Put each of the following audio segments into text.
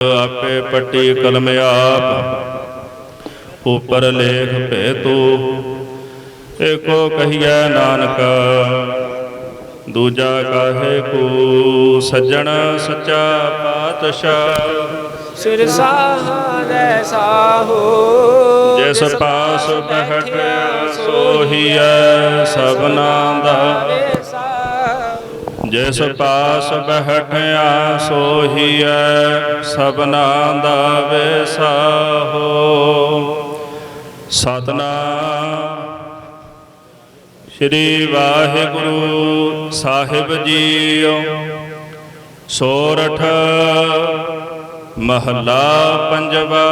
ਆਪੇ ਪੱਟੀ ਕਲਮ ਆਪ ਉਪਰ ਲੇਖ ਭੇ ਤੂ ਏਕੋ ਕਹੀਐ ਨਾਨਕ ਦੂਜਾ ਕਾਹੇ ਕੋ? ਸੱਜਣ ਸੱਚਾ ਪਾਤਸ਼ਾਹ। ਸਿਰ ਸਾਹੈ ਸਾਹੋ ਜਿਸ ਪਾਸ ਬਹਿਟਿਆ ਸੋਹੀਐ ਸਭਨਾ ਦਾ। ਜਿਸ ਪਾਸ ਬਹਿਠਿਆ ਸੋਹੀਐ, ਸਭਨਾ ਦਾ ਵਿਸਾਹੋ ਸਤਨਾਮ। ਸ੍ਰੀ ਵਾਹਿਗੁਰੂ ਸਾਹਿਬ ਜੀਓ, ਸੋਰਠ ਮਹੱਲਾ ਪੰਜਵਾ।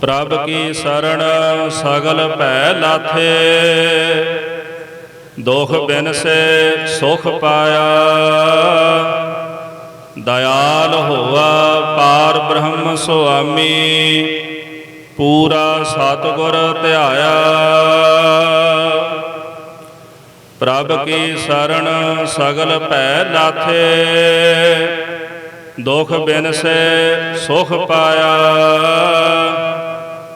ਪ੍ਰਭ ਕੀ ਸਰਣ ਸਗਲ ਭੈ ਲਾਥੇ ਦੁਖ ਬਿਨ ਸੇ ਸੁਖ ਪਾਇਆ। ਦਇਆਲ ਹੋਆ ਪਾਰ ਬ੍ਰਹਮ ਸੁਆਮੀ, ਪੂਰਾ ਸਤਿਗੁਰ ਧਿਆਇਆ। ਪ੍ਰਭ ਕੀ ਸਰਣ ਸਗਲ ਭੈ ਲਾਥੇ ਦੁਖ ਬਿਨ ਸੇ ਸੁਖ ਪਾਇਆ।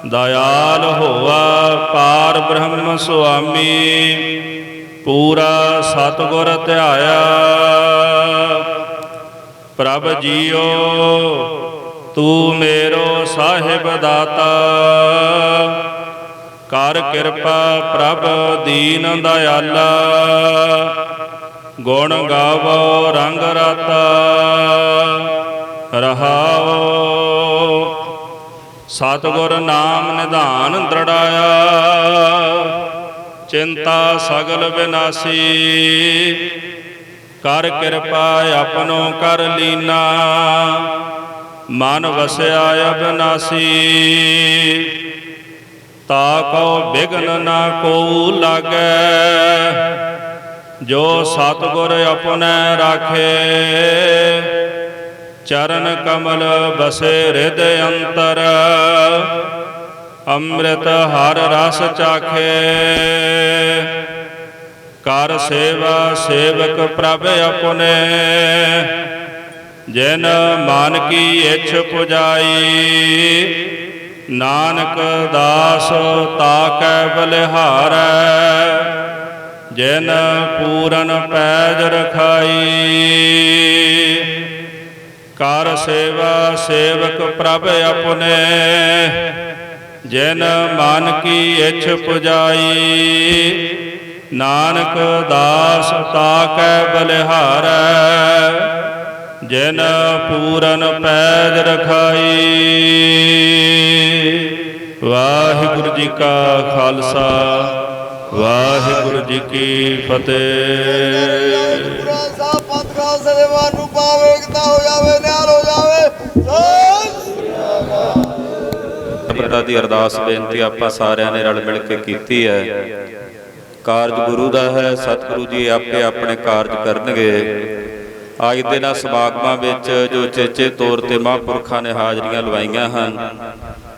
ਦਇਆਲ ਹੋਆ ਪਾਰ ਬ੍ਰਹਮ ਸੁਆਮੀ ਪੂਰਾ ਸਤਿਗੁਰ ਧਿਆਇਆ। ਪ੍ਰਭ ਜੀਓ, ਤੂੰ ਮੇਰੋ ਸਾਹਿਬ ਦਾਤਾ। ਕਰ ਕਿਰਪਾ ਪ੍ਰਭ ਦੀਨ ਦਇਆਲਾ। ਗੁਣ ਗਾਵੋ, ਰੰਗ ਰਾਤਾ। ਰਹਾਓ। ਸਤਿਗੁਰ ਨਾਮ ਨਿਧਾਨ ਦ੍ਰਿੜਾਇਆ। ਚਿੰਤਾ ਸਗਲ ਵਿਨਾਸੀ। ਕਰ ਕਿਰਪਾ ਆਪਣੋ ਕਰ ਲੀਨਾ। ਮਨ ਵਸਿਆ ਅਬਨਾਸੀ। ਤਾ ਕੋ ਬਿਗਨ ਨਾ ਕੋ ਲਾਗੈ। ਜੋ ਸਤਿਗੁਰ ਆਪਣੇ ਰਾਖੇ। ਚਰਨ ਕਮਲ ਬਸੇ ਹਿਰਦਿ ਅੰਤਰ। ਅੰਮ੍ਰਿਤ ਹਰ ਰਸ ਚਾਖੇ। ਕਰ ਸੇਵਾ ਸੇਵਕ ਪ੍ਰਭ ਆਪਨੇ ਜਿਨ ਮਨ ਕੀ ਇਛ ਪੁਜਾਈ, ਨਾਨਕ ਦਾਸ ਤਾਕੈ ਬਲਿਹਾਰੈ। ਜਿਨ ਪੂਰਨ ਪੈਜ ਰਖਾਈ, ਕਰ ਸੇਵਾ ਸੇਵਕ ਪ੍ਰਭ ਆਪਨੇ ਜਿਨ ਮਨ ਕੀ ਇਛ ਪੁਜਾਈ, ਨਾਨਕ ਦਾਸ ਤਾਕੈ ਬਲਿਹਾਰੈ, ਜਿਨ ਪੂਰਨ ਪੈਜ ਰਖਾਈ। ਵਾਹਿਗੁਰੂ ਜੀ ਕਾ ਖਾਲਸਾ, ਵਾਹਿਗੁਰੂ ਜੀ ਕੀ ਫਤਿਹ। ਗੁਰੂ ਸਾਹਿਬ ਪੰਥ ਖਾਲਸੇ ਨੂੰ ਪਾਵੇ ਇਕਤਾ ਹੋ ਜਾਵੇ ਨਿਹਾਲ ਹੋ ਜਾਵੇ ਸਤਿ ਦੀ ਅਰਦਾਸ ਬੇਨਤੀ ਆਪਾਂ ਸਾਰਿਆਂ ਨੇ ਰਲ ਮਿਲ ਕੇ ਕੀਤੀ ਹੈ। ਕਾਰਜ ਗੁਰੂ ਦਾ ਹੈ, ਸਤਿਗੁਰੂ ਜੀ ਆਪੇ ਆਪਣੇ ਕਾਰਜ ਕਰਨਗੇ। ਅੱਜ ਦੇ ਨਾਲ ਸਮਾਗਮਾਂ ਵਿੱਚ ਜੋ ਚੇਚੇ ਤੌਰ ਤੇ ਮਹਾਂਪੁਰਖਾਂ ਨੇ ਹਾਜ਼ਰੀਆਂ ਲਵਾਈਆਂ ਹਨ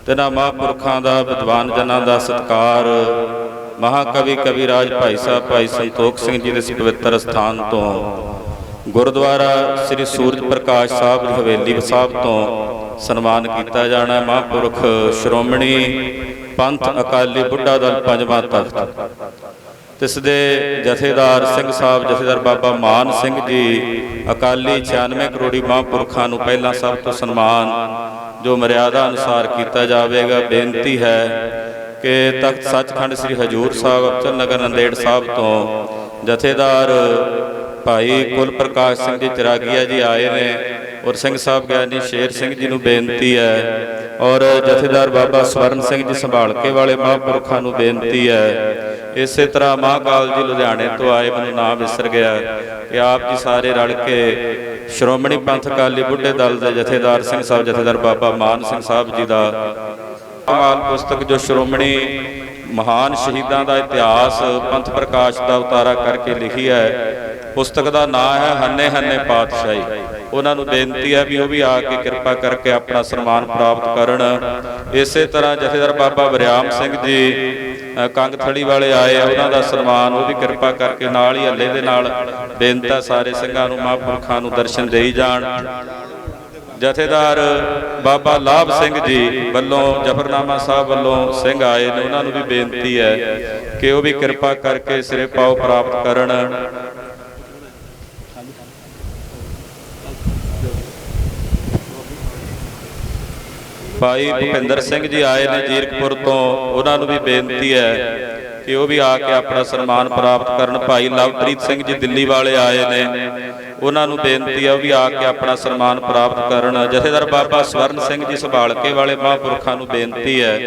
ਤੇ ਮਹਾਂਪੁਰਖਾਂ ਦਾ, ਵਿਦਵਾਨ ਜਨਾਂ ਦਾ ਸਤਿਕਾਰ। ਮਹਾਕਵੀ ਕਵੀ ਰਾਜ ਭਾਈ ਸਾਹਿਬ, ਭਾਈ ਸੰਤੋਖ ਸਿੰਘ ਜੀ ਦੇ ਪਵਿੱਤਰ ਸਥਾਨ ਤੋਂ, ਗੁਰਦੁਆਰਾ ਸ੍ਰੀ ਸੂਰਜ ਪ੍ਰਕਾਸ਼ ਸਾਹਿਬ ਦੀ ਹਵੇਲੀ ਸਾਹਿਬ ਤੋਂ ਸਨਮਾਨ ਕੀਤਾ ਜਾਣਾ ਮਹਾਂਪੁਰਖ ਸ਼੍ਰੋਮਣੀ ਪੰਥ ਅਕਾਲੀ ਬੁੱਢਾ ਦਲ ਪੰਜਵਾਂ ਤਖਤ। ਤਿਸ ਦੇ ਜਥੇਦਾਰ ਸਿੰਘ ਸਾਹਿਬ, ਜਥੇਦਾਰ ਬਾਬਾ ਮਾਨ ਸਿੰਘ ਜੀ, ਅਕਾਲੀ 96 ਕਰੋੜੀ ਮਹਾਂਪੁਰਖਾਂ ਨੂੰ ਪਹਿਲਾਂ ਸਭ ਤੋਂ ਸਨਮਾਨ ਜੋ ਮਰਿਆਦਾ ਅਨੁਸਾਰ ਕੀਤਾ ਜਾਵੇਗਾ, ਬੇਨਤੀ ਹੈ ਕਿ ਤਖਤ ਸੱਚਖੰਡ ਸ੍ਰੀ ਹਜੂਰ ਸਾਹਿਬ, ਅਬਚਲ ਨਗਰ ਨੰਦੇੜ ਸਾਹਿਬ ਤੋਂ ਜਥੇਦਾਰ ਭਾਈ ਕੁਲ ਪ੍ਰਕਾਸ਼ ਸਿੰਘ ਜੀ, ਚਰਾਗੀਆ ਜੀ ਆਏ ਨੇ। ਔਰ ਸਿੰਘ ਸਾਹਿਬ ਗਿਆਨੀ ਸ਼ੇਰ ਸਿੰਘ ਜੀ ਨੂੰ ਬੇਨਤੀ ਹੈ ਔਰ ਜਥੇਦਾਰ ਬਾਬਾ ਸਵਰਨ ਸਿੰਘ ਜੀ ਸੰਭਾਲਕੇ ਵਾਲੇ ਮਹਾਂਪੁਰਖਾਂ ਨੂੰ ਬੇਨਤੀ ਹੈ। ਇਸੇ ਤਰ੍ਹਾਂ ਮਹਾਂਕਾਲ ਜੀ ਲੁਧਿਆਣੇ ਤੋਂ ਆਏ, ਮੈਨੂੰ ਨਾਮ ਵਿਸਰ ਗਿਆ ਕਿ ਆਪ ਜੀ ਸਾਰੇ ਰਲ ਕੇ ਸ਼੍ਰੋਮਣੀ ਪੰਥ ਅਕਾਲੀ ਬੁੱਢੇ ਦਲ ਦੇ ਜਥੇਦਾਰ ਸਿੰਘ ਸਾਹਿਬ, ਜਥੇਦਾਰ ਬਾਬਾ ਮਾਨ ਸਿੰਘ ਸਾਹਿਬ ਜੀ ਦਾ ਕਮਾਲ ਪੁਸਤਕ ਜੋ ਸ਼੍ਰੋਮਣੀ ਮਹਾਨ ਸ਼ਹੀਦਾਂ ਦਾ ਇਤਿਹਾਸ ਪੰਥ ਪ੍ਰਕਾਸ਼ ਦਾ ਉਤਾਰਾ ਕਰਕੇ ਲਿਖੀ ਹੈ, ਪੁਸਤਕ ਦਾ ਨਾਮ ਹੈ ਹੰਨੇ ਹੰਨੇ ਪਾਤਸ਼ਾਹੀ। ਉਹਨਾਂ ਨੂੰ ਬੇਨਤੀ ਹੈ ਵੀ ਉਹ ਵੀ ਆ ਕੇ ਕਿਰਪਾ ਕਰਕੇ ਆਪਣਾ ਸਨਮਾਨ ਪ੍ਰਾਪਤ ਕਰਨ। ਇਸੇ ਤਰ੍ਹਾਂ ਜਥੇਦਾਰ ਬਾਬਾ ਵਰਿਆਮ ਸਿੰਘ ਜੀ ਕੰਗਥੜੀ ਵਾਲੇ ਆਏ ਆ, ਉਹਨਾਂ ਦਾ ਸਨਮਾਨ ਉਹ ਵੀ ਕਿਰਪਾ ਕਰਕੇ ਨਾਲ ਹੀ ਹੱਲੇ ਦੇ ਨਾਲ ਬੇਨਤਾ ਸਾਰੇ ਸਿੰਘਾਂ ਨੂੰ, ਮਹਾਂਪੁਰਖਾਂ ਨੂੰ ਦਰਸ਼ਨ ਦੇਈ ਜਾਣ। ਜਥੇਦਾਰ ਬਾਬਾ ਲਾਭ ਸਿੰਘ ਜੀ ਵੱਲੋਂ, ਜਫਰਨਾਮਾ ਸਾਹਿਬ ਵੱਲੋਂ ਸਿੰਘ ਆਏ ਨੇ, ਉਹਨਾਂ ਨੂੰ ਵੀ ਬੇਨਤੀ ਹੈ ਕਿ ਉਹ ਵੀ ਕਿਰਪਾ ਕਰਕੇ ਸਿਰੇ ਪਾਉ ਪ੍ਰਾਪਤ ਕਰਨ। ਭਾਈ ਭੁਪਿੰਦਰ ਸਿੰਘ ਜੀ ਆਏ ਨੇ ਜੀਰਕਪੁਰ ਤੋਂ, ਉਹਨਾਂ ਨੂੰ ਵੀ ਬੇਨਤੀ ਹੈ ਕਿ ਉਹ ਵੀ ਆ ਕੇ ਆਪਣਾ ਸਨਮਾਨ ਪ੍ਰਾਪਤ ਕਰਨ। ਭਾਈ ਲਵਪ੍ਰੀਤ ਸਿੰਘ ਜੀ ਦਿੱਲੀ ਵਾਲੇ ਆਏ ਨੇ, ਉਹਨਾਂ ਨੂੰ ਬੇਨਤੀ ਹੈ ਉਹ ਵੀ ਆ ਕੇ ਆਪਣਾ ਸਨਮਾਨ ਪ੍ਰਾਪਤ ਕਰਨ। ਜਥੇਦਾਰ ਬਾਬਾ ਸਵਰਨ ਸਿੰਘ ਜੀ ਸੰਭਾਲਕੇ ਵਾਲੇ ਮਹਾਂਪੁਰਖਾਂ ਨੂੰ ਬੇਨਤੀ ਹੈ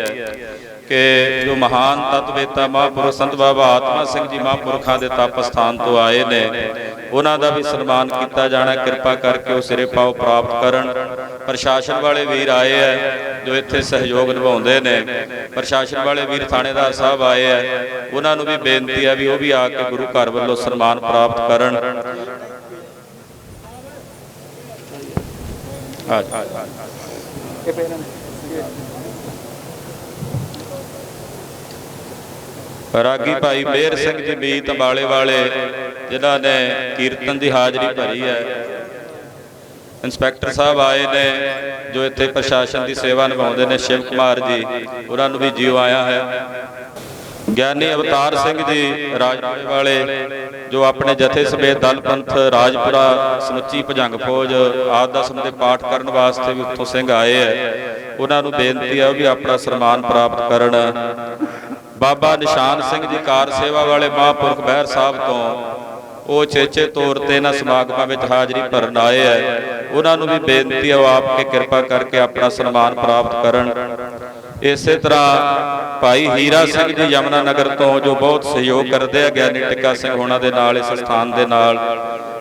ਕਿ ਜੋ ਮਹਾਨ ਤਤਵੇਤਾ ਮਹਾਂਪੁਰਖ ਸੰਤ ਬਾਬਾ ਆਤਮਾ ਸਿੰਘ ਜੀ ਮਹਾਂਪੁਰਖਾਂ ਦੇ ਤਪ ਸਥਾਨ ਤੋਂ ਆਏ ਨੇ, ਉਹਨਾਂ ਦਾ ਵੀ ਸਨਮਾਨ ਕੀਤਾ ਜਾਣਾ, ਕਿਰਪਾ ਕਰਕੇ ਉਹ ਸਿਰੇ ਪਾਉ ਪ੍ਰਾਪਤ ਕਰਨ। ਪ੍ਰਸ਼ਾਸਨ ਵਾਲੇ ਵੀਰ ਆਏ ਹੈ ਜੋ ਇੱਥੇ ਸਹਿਯੋਗ ਨਿਭਾਉਂਦੇ ਨੇ। ਪ੍ਰਸ਼ਾਸਨ ਵਾਲੇ ਵੀਰ ਥਾਣੇਦਾਰ ਸਾਹਿਬ ਆਏ ਹੈ ਉਹਨਾਂ ਨੂੰ ਵੀ ਬੇਨਤੀ ਹੈ ਵੀ ਉਹ ਵੀ ਆ ਕੇ ਗੁਰੂ ਘਰ ਵੱਲੋਂ ਸਨਮਾਨ ਪ੍ਰਾਪਤ ਕਰਨ। ਆ ਜਾ ਰਾਗੀ ਭਾਈ ਮੇਰ ਸਿੰਘ ਜੀ ਮੀਤ ਅੰਬਾਲੇ ਵਾਲੇ, ਜਿਨ੍ਹਾਂ ਨੇ ਕੀਰਤਨ ਦੀ ਹਾਜ਼ਰੀ ਭਰੀ ਹੈ। ਇੰਸਪੈਕਟਰ ਸਾਹਿਬ ਆਏ ਨੇ, ਜੋ ਇੱਥੇ ਪ੍ਰਸ਼ਾਸਨ ਦੀ ਸੇਵਾ ਨਿਭਾਉਂਦੇ ਨੇ, ਸ਼ਿਵ ਕੁਮਾਰ ਜੀ, ਉਹਨਾਂ ਨੂੰ ਵੀ ਜੀਵ ਆਇਆ ਹੈ। ਗਿਆਨੀ ਅਵਤਾਰ ਸਿੰਘ ਜੀ ਰਾਜਪੁਰੇ ਵਾਲੇ, ਜੋ ਆਪਣੇ ਜਥੇ ਸਮੇਤ ਦਲ ਪੰਥ ਰਾਜਪੁਰਾ, ਸਮੁੱਚੀ ਭਜੰਗ ਫੌਜ, ਆਦ ਦਸਮ ਦੇ ਪਾਠ ਕਰਨ ਵਾਸਤੇ ਵੀ ਉੱਥੋਂ ਸਿੰਘ ਆਏ ਹੈ। ਉਹਨਾਂ ਨੂੰ ਬੇਨਤੀ ਹੈ ਉਹ ਵੀ ਆਪਣਾ ਸਨਮਾਨ ਪ੍ਰਾਪਤ ਕਰਨ। ਬਾਬਾ ਨਿਸ਼ਾਨ ਸਿੰਘ ਜੀ ਕਾਰ ਸੇਵਾ ਵਾਲੇ ਮਹਾਂਪੁਰਖ ਬਹਿਰ ਸਾਹਿਬ ਤੋਂ, ਉਹ ਚੇਚੇ ਤੌਰ ਤੇ ਇਹਨਾਂ ਸਮਾਗਮਾਂ ਵਿੱਚ ਹਾਜ਼ਰੀ ਭਰਨ ਆਏ ਹੈ ਉਹਨਾਂ ਨੂੰ ਵੀ ਬੇਨਤੀ ਹੈ ਉਹ ਆਪ ਕੇ ਕਿਰਪਾ ਕਰਕੇ ਆਪਣਾ ਸਨਮਾਨ ਪ੍ਰਾਪਤ ਕਰਨ। ਇਸੇ ਤਰ੍ਹਾਂ ਭਾਈ ਹੀਰਾ ਸਿੰਘ ਜੀ ਯਮਨਾ ਨਗਰ ਤੋਂ, ਜੋ ਬਹੁਤ ਸਹਿਯੋਗ ਕਰਦੇ ਆ, ਗਿਆਨੀ ਟਿੱਕਾ ਸਿੰਘ ਹੋਣਾ ਦੇ ਨਾਲ, ਇਸ ਸਥਾਨ ਦੇ ਨਾਲ,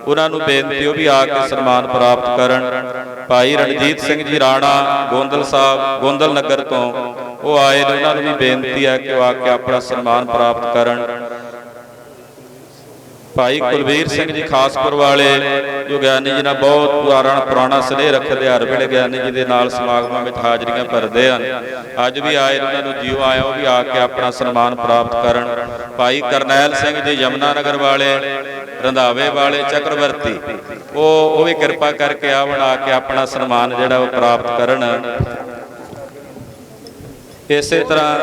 ਉਹਨਾਂ ਨੂੰ ਬੇਨਤੀ ਉਹ ਵੀ ਆ ਕੇ ਸਨਮਾਨ ਪ੍ਰਾਪਤ ਕਰਨ। ਭਾਈ ਰਣਜੀਤ ਸਿੰਘ ਜੀ ਰਾਣਾ, ਗੋਂਦਲ ਸਾਹਿਬ, ਗੋਂਦਲ ਨਗਰ ਤੋਂ ਉਹ ਆਏ ਨੇ, ਉਹਨਾਂ ਨੂੰ ਵੀ ਬੇਨਤੀ ਹੈ ਕਿ ਉਹ ਆ ਕੇ ਆਪਣਾ ਸਨਮਾਨ ਪ੍ਰਾਪਤ ਕਰਨ। ਭਾਈ ਕੁਲਵੀਰ ਸਿੰਘ ਜੀ ਖਾਸਪੁਰ ਵਾਲੇ ਜੋ ਗਿਆਨੀ ਜੀ ਨਾਲ ਬਹੁਤ ਪੁਰਾਣਾ ਪੁਰਾਣਾ ਸਨੇਹ ਰੱਖਦੇ, ਹਰ ਵੇਲੇ ਗਿਆਨੀ ਜੀ ਦੇ ਨਾਲ ਸਮਾਗਮਾਂ ਵਿੱਚ ਹਾਜ਼ਰੀਆਂ ਭਰਦੇ ਹਨ। ਅੱਜ ਵੀ ਆਏ ਉਹਨਾਂ ਨੂੰ ਜੀਵ ਆਇਆ ਉਹ ਵੀ ਆ ਕੇ ਆਪਣਾ ਸਨਮਾਨ ਪ੍ਰਾਪਤ ਕਰਨ। ਭਾਈ ਕਰਨੈਲ ਸਿੰਘ ਜੀ, ਯਮਨਾ ਨਗਰ ਵਾਲੇ, ਰੰਧਾਵੇ ਵਾਲੇ, ਚੱਕਰਵਰਤੀ, ਉਹ ਉਹ ਵੀ ਕਿਰਪਾ ਕਰਕੇ ਆਵਣ, ਆ ਕੇ ਆਪਣਾ ਸਨਮਾਨ ਜਿਹੜਾ ਉਹ ਪ੍ਰਾਪਤ ਕਰਨ। ਇਸੇ ਤਰ੍ਹਾਂ।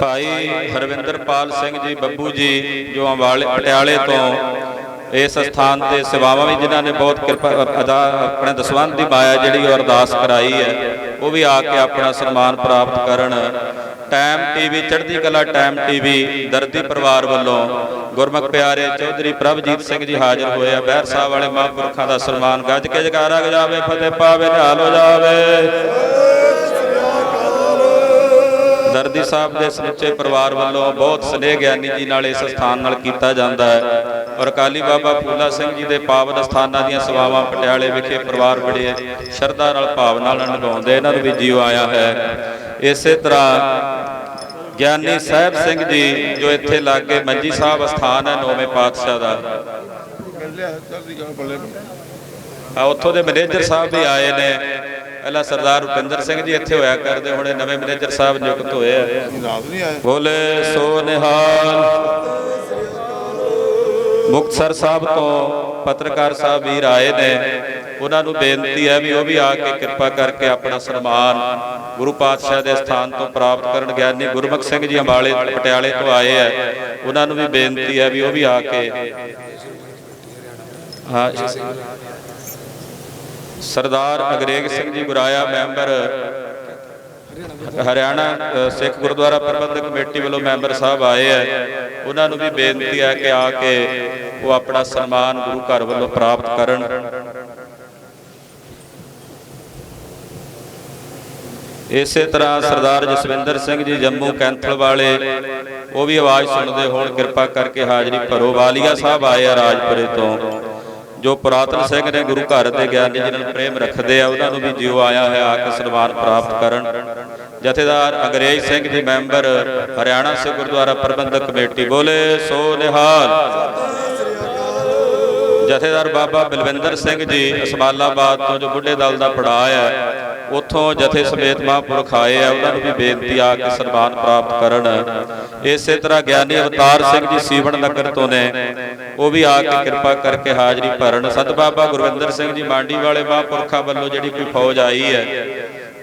ਭਾਈ ਹਰਵਿੰਦਰਪਾਲ ਸਿੰਘ ਜੀ, ਬੱਬੂ ਜੀ, ਜੋ ਅੰਬਾਲੇ, ਪਟਿਆਲੇ ਤੋਂ ਇਸ ਸਥਾਨ ਤੇ ਸੇਵਾਵਾਂ ਵੀ ਜਿਨ੍ਹਾਂ ਨੇ ਬਹੁਤ ਕਿਰਪਾ, ਅਦਾ, ਆਪਣੇ ਦਸਵੰਧ ਦੀ ਮਾਇਆ ਜਿਹੜੀ ਉਹ ਅਰਦਾਸ ਕਰਾਈ ਹੈ, ਉਹ ਵੀ ਆ ਕੇ ਆਪਣਾ ਸਨਮਾਨ ਪ੍ਰਾਪਤ ਕਰਨ। ਟਾਈਮ ਟੀਵੀ, ਚੜ੍ਹਦੀ ਕਲਾ ਟਾਈਮ ਟੀਵੀ, ਦਰਦੀ ਪਰਿਵਾਰ ਵੱਲੋਂ ਗੁਰਮੁਖ ਪਿਆਰੇ ਚੌਧਰੀ ਪ੍ਰਭਜੀਤ ਸਿੰਘ ਜੀ ਹਾਜ਼ਰ ਹੋਏ ਆ। ਬਹਿਰ ਸਾਹਿਬ ਵਾਲੇ ਮਹਾਂਪੁਰਖਾਂ ਦਾ ਸਨਮਾਨ ਗੱਜ ਕੇ ਜਕਾਰਾ ਗਜਾਵੇ ਫਤਿਹ ਪਾਵੇ ਨਿਹਾਲ ਹੋ ਜਾਵੇ। ਦਰਦੀ ਸਾਹਿਬ ਦੇ ਸਮੁੱਚੇ ਪਰਿਵਾਰ ਵੱਲੋਂ ਬਹੁਤ ਸਨੇਹ ਗਿਆਨੀ ਜੀ ਨਾਲ ਇਸ ਸਥਾਨ ਨਾਲ ਕੀਤਾ ਜਾਂਦਾ ਹੈ। ਔਰ ਅਕਾਲੀ ਬਾਬਾ ਫੂਲਾ ਸਿੰਘ ਜੀ ਦੇ ਪਾਵਨ ਸਥਾਨਾਂ ਦੀਆਂ ਸੇਵਾਵਾਂ ਪਟਿਆਲੇ ਵਿਖੇ ਪਰਿਵਾਰ ਬੜੇ ਸ਼ਰਧਾ ਨਾਲ, ਭਾਵ ਨਾਲ ਨਿਭਾਉਂਦੇ ਇਹਨਾਂ ਨੂੰ ਵੀ ਜੀਵ ਆਇਆ ਹੈ। ਇਸੇ ਤਰ੍ਹਾਂ ਗਿਆਨੀ ਸਾਹਿਬ ਸਿੰਘ ਜੀ, ਜੋ ਇੱਥੇ ਲਾਗੇ ਮੰਜੀ ਸਾਹਿਬ ਸਥਾਨ ਹੈ, ਨੌਵੇਂ ਪਾਤਸ਼ਾਹ ਦਾ। ਆ, ਉੱਥੋਂ ਦੇ ਮੈਨੇਜਰ ਸਾਹਿਬ ਵੀ ਆਏ ਨੇ। ਪਹਿਲਾਂ ਸਰਦਾਰ ਰੁਪਿੰਦਰ ਸਿੰਘ ਜੀ ਇੱਥੇ ਹੋਇਆ ਕਰਦੇ, ਹੁਣੇ ਨਵੇਂ ਮੈਨੇਜਰ ਸਾਹਿਬ ਨਿਯੁਕਤ ਹੋਏ ਆ। ਬੋਲੇ ਸੋ ਨਿਹਾਲ ਮੁਕਤਸਰ ਸਾਹਿਬ ਤੋਂ ਪੱਤਰਕਾਰ ਸਾਹਿਬ ਵੀਰ ਆਏ ਨੇ। ਉਹਨਾਂ ਨੂੰ ਬੇਨਤੀ ਹੈ ਵੀ ਉਹ ਵੀ ਆ ਕੇ ਕਿਰਪਾ ਕਰਕੇ ਆਪਣਾ ਸਨਮਾਨ ਗੁਰੂ ਪਾਤਸ਼ਾਹ ਦੇ ਸਥਾਨ ਤੋਂ ਪ੍ਰਾਪਤ ਕਰਨ। ਗਿਆਨੀ ਗੁਰਮੁਖ ਸਿੰਘ ਜੀ ਅੰਬਾਲੇ, ਪਟਿਆਲੇ ਤੋਂ ਆਏ ਆ। ਉਹਨਾਂ ਨੂੰ ਵੀ ਬੇਨਤੀ ਹੈ ਵੀ ਉਹ ਵੀ ਆ ਕੇ ਹਾਂ ਸਰਦਾਰ ਅਗਰੇਗ ਸਿੰਘ ਜੀ ਗੁਰਾਇਆ, ਮੈਂਬਰ ਹਰਿਆਣਾ ਸਿੱਖ ਗੁਰਦੁਆਰਾ ਪ੍ਰਬੰਧਕ ਕਮੇਟੀ ਵੱਲੋਂ ਮੈਂਬਰ ਸਾਹਿਬ ਆਏ ਹੈ ਉਹਨਾਂ ਨੂੰ ਵੀ ਬੇਨਤੀ ਹੈ ਕਿ ਆ ਕੇ ਉਹ ਆਪਣਾ ਸਨਮਾਨ ਗੁਰੂ ਘਰ ਵੱਲੋਂ ਪ੍ਰਾਪਤ ਕਰਨ। ਇਸੇ ਤਰ੍ਹਾਂ ਸਰਦਾਰ ਜਸਵਿੰਦਰ ਸਿੰਘ ਜੀ ਜੰਮੂ ਕੈਂਥਲ ਵਾਲੇ, ਉਹ ਵੀ ਆਵਾਜ਼ ਸੁਣਦੇ ਹੋਣ, ਕਿਰਪਾ ਕਰਕੇ ਹਾਜ਼ਰੀ ਭਰੋ। ਵਾਲੀਆ ਸਾਹਿਬ ਆਏ ਆ ਰਾਜਪੁਰੇ ਤੋਂ, ਜੋ ਪੁਰਾਤਨ ਸਿੰਘ ਨੇ ਗੁਰੂ ਘਰ ਦੇ ਗਿਆਨੀ ਜੀ ਨਾਲ ਪ੍ਰੇਮ ਰੱਖਦੇ ਆ, ਉਹਨਾਂ ਨੂੰ ਵੀ ਜਿਉ ਆਇਆ ਹੈ ਆ ਕੇ ਸਨਮਾਨ ਪ੍ਰਾਪਤ ਕਰਨ। ਜਥੇਦਾਰ ਅੰਗਰੇਜ਼ ਸਿੰਘ ਜੀ ਮੈਂਬਰ, ਹਰਿਆਣਾ ਸਿੱਖ ਗੁਰਦੁਆਰਾ ਪ੍ਰਬੰਧਕ ਕਮੇਟੀ ਬੋਲੇ, ਸੋ ਨਿਹਾਲ। ਜਥੇਦਾਰ ਬਾਬਾ ਬਲਵਿੰਦਰ ਸਿੰਘ ਜੀ, ਅਸਮਾਲਾਬਾਦ ਤੋਂ ਜੋ ਬੁੱਢੇ ਦਲ ਦਾ ਪੜਾਅ ਹੈ ਉਥੋਂ ਜਥੇ ਸਮੇਤ ਮਹਾਂਪੁਰਖ ਆਏ ਆ, ਉਹਨਾਂ ਨੂੰ ਵੀ ਬੇਨਤੀ ਆ ਕਿ ਸਨਮਾਨ ਪ੍ਰਾਪਤ ਕਰਨ। ਇਸੇ ਤਰ੍ਹਾਂ ਗਿਆਨੀ ਅਵਤਾਰ ਸਿੰਘ ਜੀ ਸੀਵਣ ਨਗਰ ਤੋਂ ਨੇ। ਉਹ ਵੀ ਆ ਕੇ ਕਿਰਪਾ ਕਰਕੇ ਹਾਜ਼ਰੀ ਭਰਨ। ਸੰਤ ਬਾਬਾ ਗੁਰਵਿੰਦਰ ਸਿੰਘ ਜੀ ਮਾਂਡੀ ਵਾਲੇ ਮਹਾਂਪੁਰਖਾਂ ਵੱਲੋਂ ਜਿਹੜੀ ਕੋਈ ਫੌਜ ਆਈ ਹੈ,